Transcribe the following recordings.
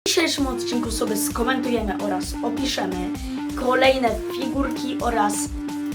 W dzisiejszym odcinku sobie skomentujemy oraz opiszemy kolejne figurki oraz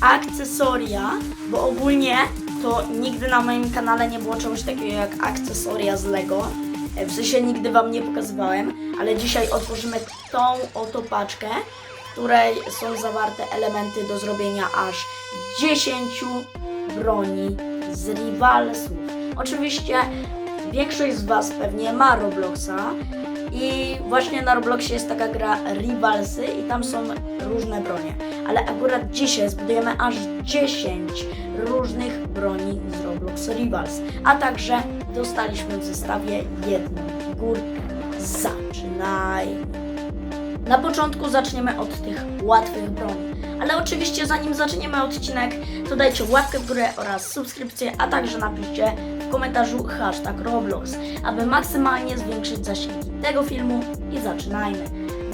akcesoria, bo ogólnie to nigdy na moim kanale nie było czegoś takiego jak akcesoria z Lego. E, W sensie nigdy Wam nie pokazywałem, ale dzisiaj otworzymy tą oto paczkę, w której są zawarte elementy do zrobienia aż 10 broni z Rivalsów. Oczywiście większość z Was pewnie ma Robloxa i właśnie na Robloxie jest taka gra Rivalsy i tam są różne bronie. Ale akurat dzisiaj zbudujemy aż 10 różnych broni z Roblox Rivals. A także dostaliśmy w zestawie jedną figurkę. Zaczynajmy! Na początku zaczniemy od tych łatwych broni. Ale oczywiście zanim zaczniemy odcinek, to dajcie łapkę w górę oraz subskrypcję, a także napiszcie komentarzu hashtag Roblox, aby maksymalnie zwiększyć zasięgi tego filmu i zaczynajmy.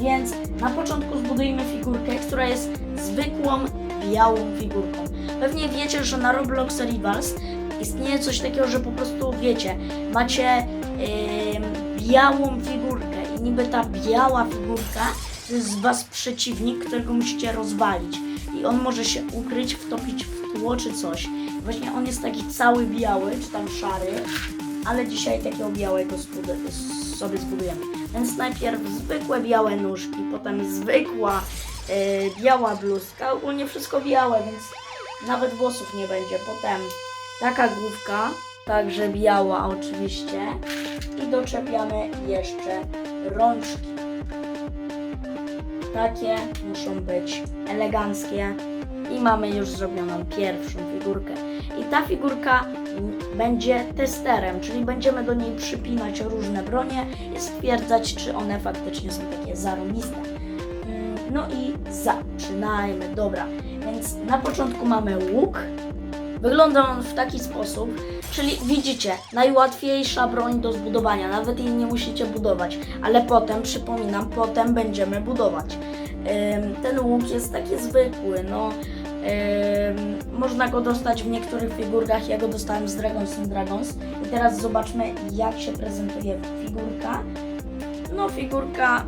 Więc na początku zbudujemy figurkę, która jest zwykłą białą figurką. Pewnie wiecie, że na Roblox Rivals istnieje coś takiego, że po prostu wiecie, macie em, białą figurkę i niby ta biała figurka to jest z was przeciwnik, którego musicie rozwalić i on może się ukryć, wtopić w tło czy coś. Właśnie on jest taki cały biały, czy tam szary, ale dzisiaj takiego białego sobie zbudujemy. Więc najpierw zwykłe białe nóżki, potem zwykła e, biała bluzka, ogólnie wszystko białe, więc nawet włosów nie będzie. Potem taka główka, także biała oczywiście i doczepiamy jeszcze rączki. Takie muszą być eleganckie i mamy już zrobioną pierwszą figurkę. I ta figurka będzie testerem, czyli będziemy do niej przypinać różne bronie i stwierdzać, czy one faktycznie są takie zarobiste. Mm, No i zaczynajmy. Dobra, więc na początku mamy łuk. Wygląda on w taki sposób, czyli widzicie, najłatwiejsza broń do zbudowania, nawet jej nie musicie budować, ale potem, przypominam, potem będziemy budować. Ten łuk jest taki zwykły, no można go dostać w niektórych figurkach, ja go dostałem z Dragons and Dragons i teraz zobaczmy jak się prezentuje figurka. No figurka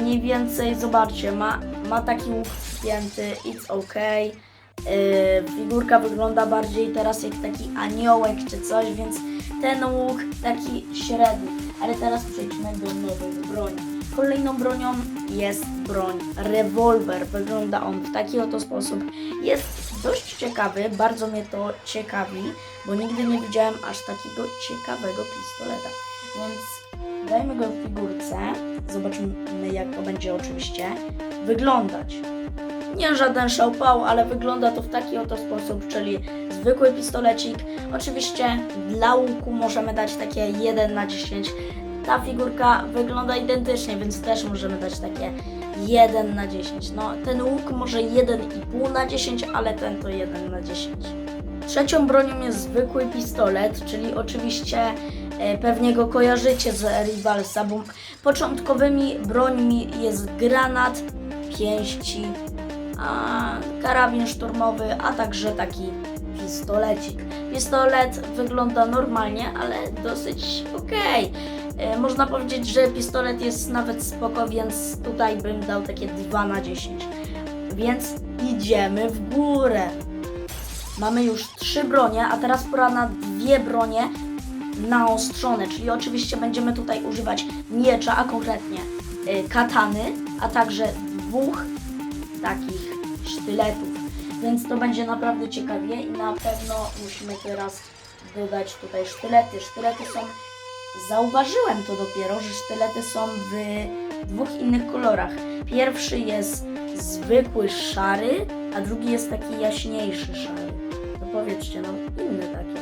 mniej więcej, zobaczcie, ma, ma taki łuk wpięty, it's okay. Yy, figurka wygląda bardziej teraz jak taki aniołek czy coś, więc ten łuk taki średni. Ale teraz przejdźmy do nowej broni. Kolejną bronią jest broń rewolwer. Wygląda on w taki oto sposób. Jest dość ciekawy, bardzo mnie to ciekawi, bo nigdy nie widziałem aż takiego ciekawego pistoleta. Więc dajmy go w figurce. Zobaczymy jak to będzie oczywiście wyglądać nie żaden szałpał, ale wygląda to w taki oto sposób, czyli zwykły pistolecik. Oczywiście dla łuku możemy dać takie 1 na 10. Ta figurka wygląda identycznie, więc też możemy dać takie 1 na 10. No, ten łuk może 1,5 na 10, ale ten to 1 na 10. Trzecią bronią jest zwykły pistolet, czyli oczywiście e, pewnie go kojarzycie z Rivalsa, bo początkowymi brońmi jest granat, pięści, a karabin szturmowy, a także taki pistolecik. Pistolet wygląda normalnie, ale dosyć okej. E, Można powiedzieć, że pistolet jest nawet spoko, więc tutaj bym dał takie 2 na 10. Więc idziemy w górę. Mamy już trzy bronie, a teraz pora na dwie bronie naostrzone, czyli oczywiście będziemy tutaj używać miecza, a konkretnie y, katany, a także dwóch takich sztyletów. Więc to będzie naprawdę ciekawie i na pewno musimy teraz dodać tutaj sztylety. Sztylety są, zauważyłem to dopiero, że sztylety są w dwóch innych kolorach. Pierwszy jest zwykły szary, a drugi jest taki jaśniejszy szary. To powiedzcie, no inny taki.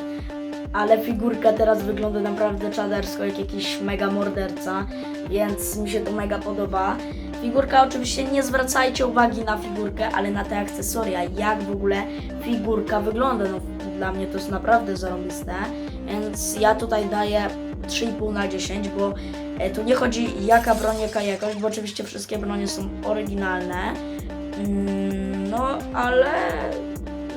Ale figurka teraz wygląda naprawdę czadersko, jak jakiś mega morderca, więc mi się to mega podoba. Figurka oczywiście nie zwracajcie uwagi na figurkę, ale na te akcesoria, jak w ogóle figurka wygląda. No, dla mnie to jest naprawdę zarąbiste, więc ja tutaj daję 3,5 na 10, bo e, tu nie chodzi jaka broń, jaka jakość, bo oczywiście wszystkie bronie są oryginalne. Mm, No, ale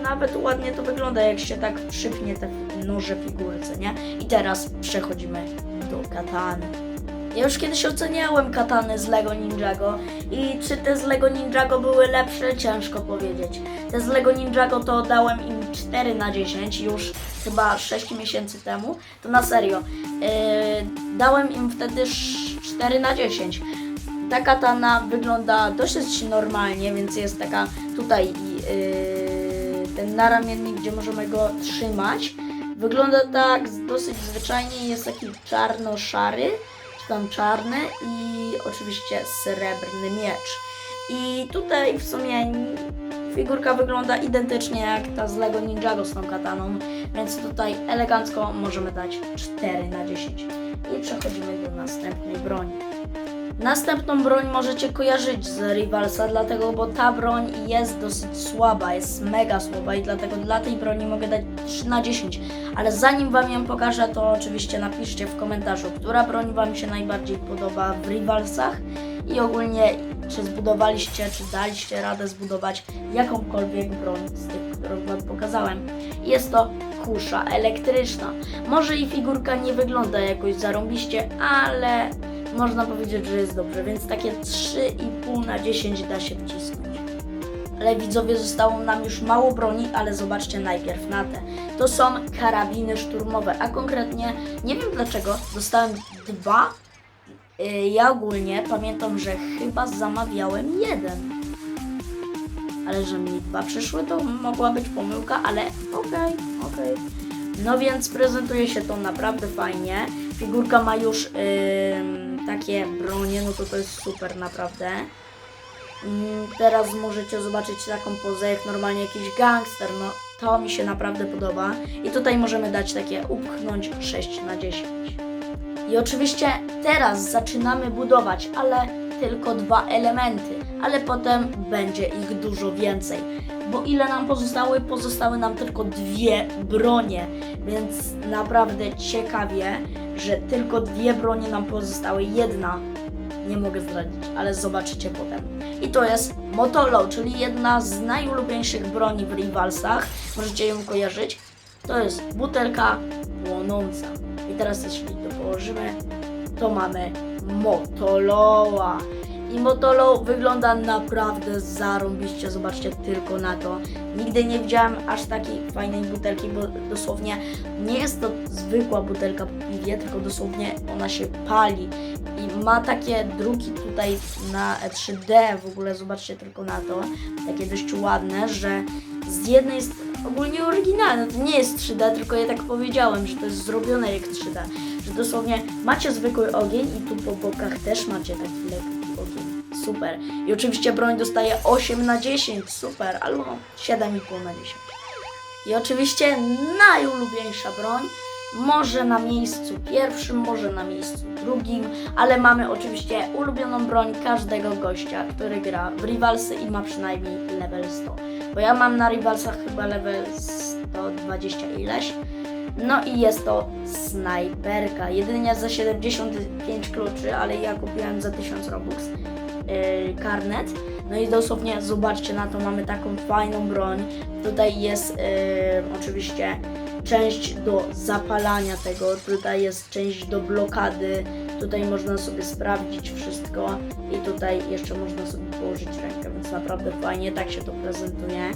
nawet ładnie to wygląda, jak się tak przypnie te noże figurce, nie? I teraz przechodzimy do katany. Ja już kiedyś oceniałem katany z Lego Ninjago i czy te z Lego Ninjago były lepsze, ciężko powiedzieć. Te z Lego Ninjago to dałem im 4 na 10 już chyba 6 miesięcy temu, to na serio. Yy, dałem im wtedy sz- 4 na 10. Ta katana wygląda dosyć normalnie, więc jest taka tutaj yy, ten naramiennik, gdzie możemy go trzymać. Wygląda tak dosyć zwyczajnie, jest taki czarno-szary, tam czarny i oczywiście srebrny miecz. I tutaj w sumie figurka wygląda identycznie jak ta z Lego Ninjago z tą kataną, więc tutaj elegancko możemy dać 4 na 10. I przechodzimy do następnej broni. Następną broń możecie kojarzyć z Rivalsa, dlatego, bo ta broń jest dosyć słaba, jest mega słaba i dlatego dla tej broni mogę dać 3 na 10. Ale zanim Wam ją pokażę, to oczywiście napiszcie w komentarzu, która broń Wam się najbardziej podoba w Rivalsach i ogólnie czy zbudowaliście, czy daliście radę zbudować jakąkolwiek broń z tych, którą Wam pokazałem. Jest to kusza elektryczna. Może i figurka nie wygląda jakoś zarąbiście, ale można powiedzieć, że jest dobrze, więc takie 3,5 na 10 da się wcisnąć. Ale widzowie, zostało nam już mało broni, ale zobaczcie najpierw na te. To są karabiny szturmowe, a konkretnie, nie wiem dlaczego, dostałem dwa. Yy, Ja ogólnie pamiętam, że chyba zamawiałem jeden. Ale że mi dwa przyszły, to mogła być pomyłka, ale okej, okej. No więc prezentuje się to naprawdę fajnie. Figurka ma już ym, takie bronie, no to to jest super naprawdę. Mm, Teraz możecie zobaczyć taką pozę jak normalnie jakiś gangster, no to mi się naprawdę podoba. I tutaj możemy dać takie upchnąć 6 na 10. I oczywiście teraz zaczynamy budować, ale tylko dwa elementy, ale potem będzie ich dużo więcej. Bo ile nam pozostały? Pozostały nam tylko dwie bronie, więc naprawdę ciekawie, że tylko dwie bronie nam pozostały. Jedna nie mogę zdradzić, ale zobaczycie potem. I to jest Motolo, czyli jedna z najulubieńszych broni w Rivalsach. Możecie ją kojarzyć. To jest butelka płonąca. I teraz jeśli to położymy, to mamy Motoloa. I Motolo wygląda naprawdę zarąbiście, zobaczcie tylko na to. Nigdy nie widziałem aż takiej fajnej butelki, bo dosłownie nie jest to zwykła butelka po piwie, tylko dosłownie ona się pali. I ma takie druki tutaj na 3D, w ogóle zobaczcie tylko na to, takie dość ładne, że z jednej jest ogólnie oryginalne, to nie jest 3D, tylko ja tak powiedziałem, że to jest zrobione jak 3D, że dosłownie macie zwykły ogień i tu po bokach też macie taki lekki super. I oczywiście broń dostaje 8 na 10, super, albo 7,5 na 10. I oczywiście najulubieńsza broń, może na miejscu pierwszym, może na miejscu drugim, ale mamy oczywiście ulubioną broń każdego gościa, który gra w Rivalsy i ma przynajmniej level 100. Bo ja mam na Rivalsach chyba level 120 ileś. No i jest to snajperka. Jedynie za 75 kluczy, ale ja kupiłem za 1000 robux yy, karnet. No i dosłownie zobaczcie na to, mamy taką fajną broń. Tutaj jest yy, oczywiście część do zapalania tego, tutaj jest część do blokady, tutaj można sobie sprawdzić wszystko i tutaj jeszcze można sobie położyć rękę, więc naprawdę fajnie, tak się to prezentuje.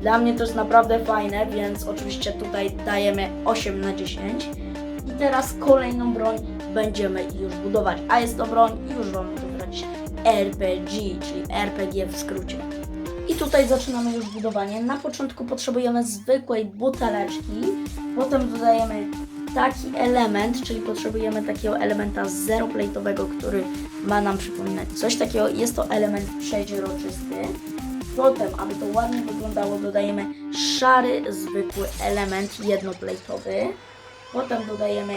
Dla mnie to jest naprawdę fajne, więc oczywiście tutaj dajemy 8 na 10. I teraz kolejną broń będziemy już budować, a jest to broń, już Wam mogę zdradzić, RPG, czyli RPG w skrócie. I tutaj zaczynamy już budowanie. Na początku potrzebujemy zwykłej buteleczki, potem dodajemy taki element, czyli potrzebujemy takiego elementa zeroplate'owego, który ma nam przypominać coś takiego. Jest to element przeźroczysty. Potem, aby to ładnie wyglądało, dodajemy szary, zwykły element jednoplate'owy. Potem dodajemy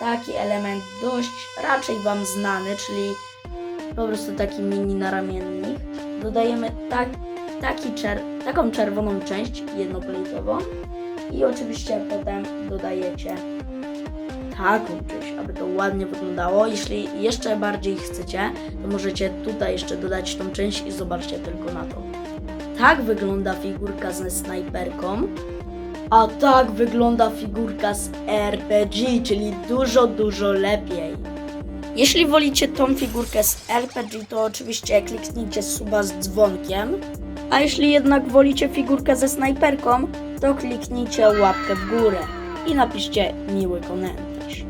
taki element dość raczej Wam znany, czyli po prostu taki mini naramiennik. Dodajemy tak, taki czer- taką czerwoną część jednoplejtową i oczywiście potem dodajecie taką część, aby to ładnie wyglądało. Jeśli jeszcze bardziej chcecie, to możecie tutaj jeszcze dodać tą część i zobaczcie tylko na to. Tak wygląda figurka ze snajperką, a tak wygląda figurka z RPG, czyli dużo, dużo lepiej. Jeśli wolicie tą figurkę z RPG, to oczywiście kliknijcie suba z dzwonkiem. A jeśli jednak wolicie figurkę ze snajperką, to kliknijcie łapkę w górę i napiszcie miły komentarz.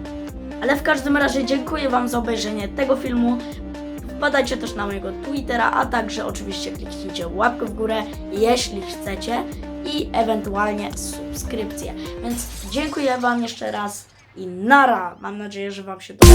Ale w każdym razie dziękuję Wam za obejrzenie tego filmu. Badajcie też na mojego Twittera, a także oczywiście kliknijcie łapkę w górę, jeśli chcecie i ewentualnie subskrypcję. Więc dziękuję Wam jeszcze raz i nara! Mam nadzieję, że Wam się to...